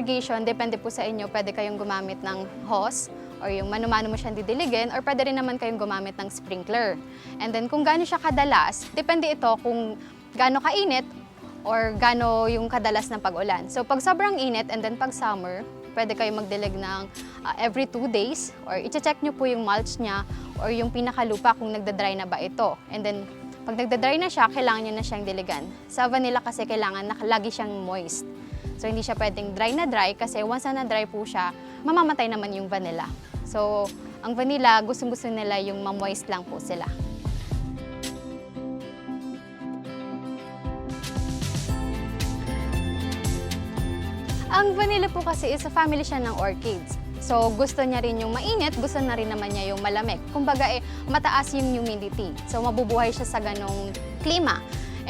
irrigation, depende po sa inyo. Pwede kayong gumamit ng hose or yung mano-mano mo siyang didiligin or pwede rin naman kayong gumamit ng sprinkler. And then kung gaano siya kadalas, depende ito kung gaano kainit or gaano yung kadalas ng pag-ulan. So pag sobrang init and then pag summer, pwede kayo magdilig ng uh, every two days or i-check nyo po yung mulch niya or yung pinakalupa kung nagda-dry na ba ito. And then pag nagda-dry na siya, kailangan nyo na siyang diligan. Sa vanilla kasi kailangan na lagi siyang moist. So hindi siya pwedeng dry na dry kasi once na na-dry po siya, mamamatay naman yung vanilla. So ang vanilla, gustong-gusto nila yung ma-moist lang po sila. Ang vanilla po kasi is a family siya ng orchids. So gusto niya rin yung mainit, gusto na rin naman niya yung malamig. Kumbaga eh, mataas yung humidity. So mabubuhay siya sa ganong klima.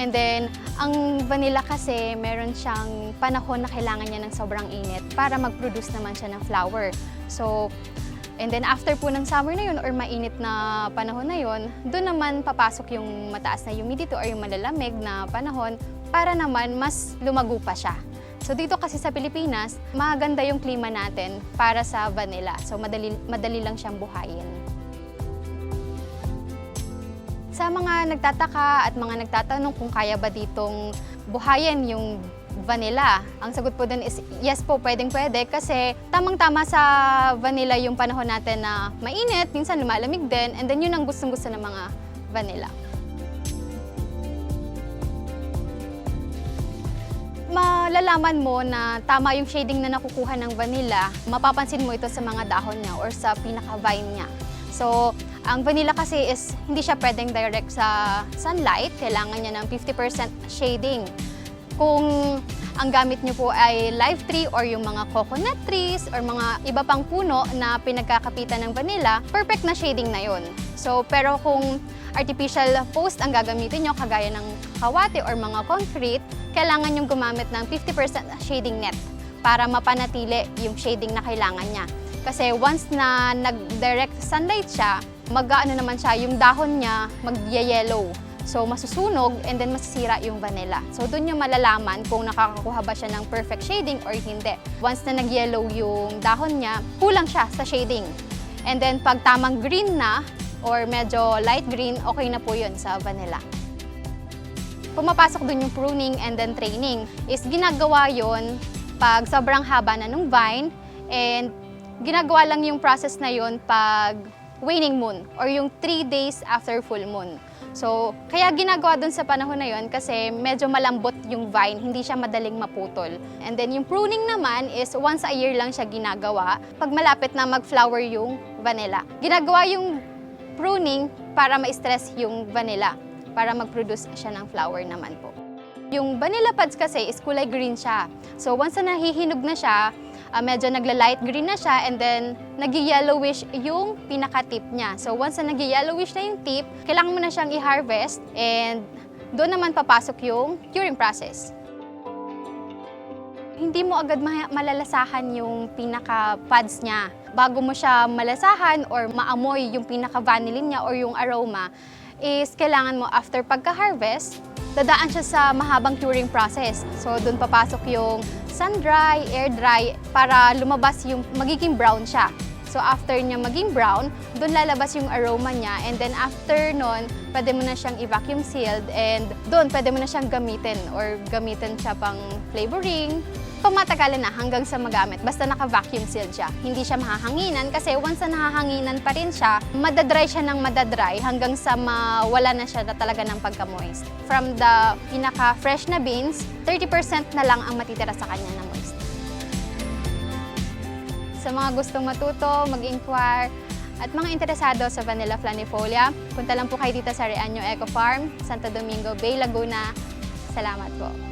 And then, ang vanilla kasi, meron siyang panahon na kailangan niya ng sobrang init para mag-produce naman siya ng flower. So, and then after po ng summer na yun or mainit na panahon na yun, doon naman papasok yung mataas na humidity or yung malalamig na panahon para naman mas lumago pa siya. So dito kasi sa Pilipinas, maganda yung klima natin para sa vanilla. So madali, madali lang siyang buhayin. Sa mga nagtataka at mga nagtatanong kung kaya ba ditong buhayin yung vanilla, ang sagot po dun is yes po, pwedeng pwede kasi tamang-tama sa vanilla yung panahon natin na mainit, minsan lumalamig din, and then yun ang gustong-gusto ng mga vanilla. malalaman mo na tama yung shading na nakukuha ng vanilla, mapapansin mo ito sa mga dahon niya or sa pinaka-vine niya. So, ang vanilla kasi is hindi siya pwedeng direct sa sunlight, kailangan niya ng 50% shading. Kung ang gamit niyo po ay live tree or yung mga coconut trees or mga iba pang puno na pinagkakapitan ng vanilla, perfect na shading na yon. So, pero kung artificial post ang gagamitin nyo, kagaya ng kawate or mga concrete, kailangan yung gumamit ng 50% shading net para mapanatili yung shading na kailangan niya. Kasi once na nag-direct sunlight siya, mag-ano naman siya, yung dahon niya mag-yellow. So masusunog and then masisira yung vanilla. So doon yung malalaman kung nakakakuha ba siya ng perfect shading or hindi. Once na nag-yellow yung dahon niya, kulang siya sa shading. And then pag tamang green na or medyo light green, okay na po yun sa vanilla pumapasok dun yung pruning and then training is ginagawa yon pag sobrang haba na nung vine and ginagawa lang yung process na yon pag waning moon or yung 3 days after full moon. So, kaya ginagawa dun sa panahon na yon kasi medyo malambot yung vine, hindi siya madaling maputol. And then yung pruning naman is once a year lang siya ginagawa pag malapit na mag-flower yung vanilla. Ginagawa yung pruning para ma-stress yung vanilla para mag-produce siya ng flower naman po. Yung vanilla pods kasi is kulay green siya. So once na nahihinog na siya, uh, medyo nagla-light green na siya and then nag-yellowish yung pinaka-tip niya. So once na nag-yellowish na yung tip, kailangan mo na siyang i-harvest and doon naman papasok yung curing process. Hindi mo agad ma- malalasahan yung pinaka-pods niya. Bago mo siya malasahan or maamoy yung pinaka-vanillin niya or yung aroma, is kailangan mo after pagka-harvest, dadaan siya sa mahabang curing process. So doon papasok yung sun-dry, air-dry para lumabas yung magiging brown siya. So after niya maging brown, doon lalabas yung aroma niya and then after nun, pwede mo na siyang i-vacuum sealed and doon pwede mo na siyang gamitin or gamitin siya pang flavoring, pamatagalan na hanggang sa magamit. Basta naka-vacuum sealed siya. Hindi siya mahahanginan kasi once na nahahanginan pa rin siya, madadry siya ng madadry hanggang sa mawala na siya na talaga ng pagka-moist. From the pinaka-fresh na beans, 30% na lang ang matitira sa kanya na moist. Sa mga gustong matuto, mag-inquire, at mga interesado sa Vanilla Flanifolia, punta lang po kayo dito sa Reaño Eco Farm, Santo Domingo Bay, Laguna. Salamat po.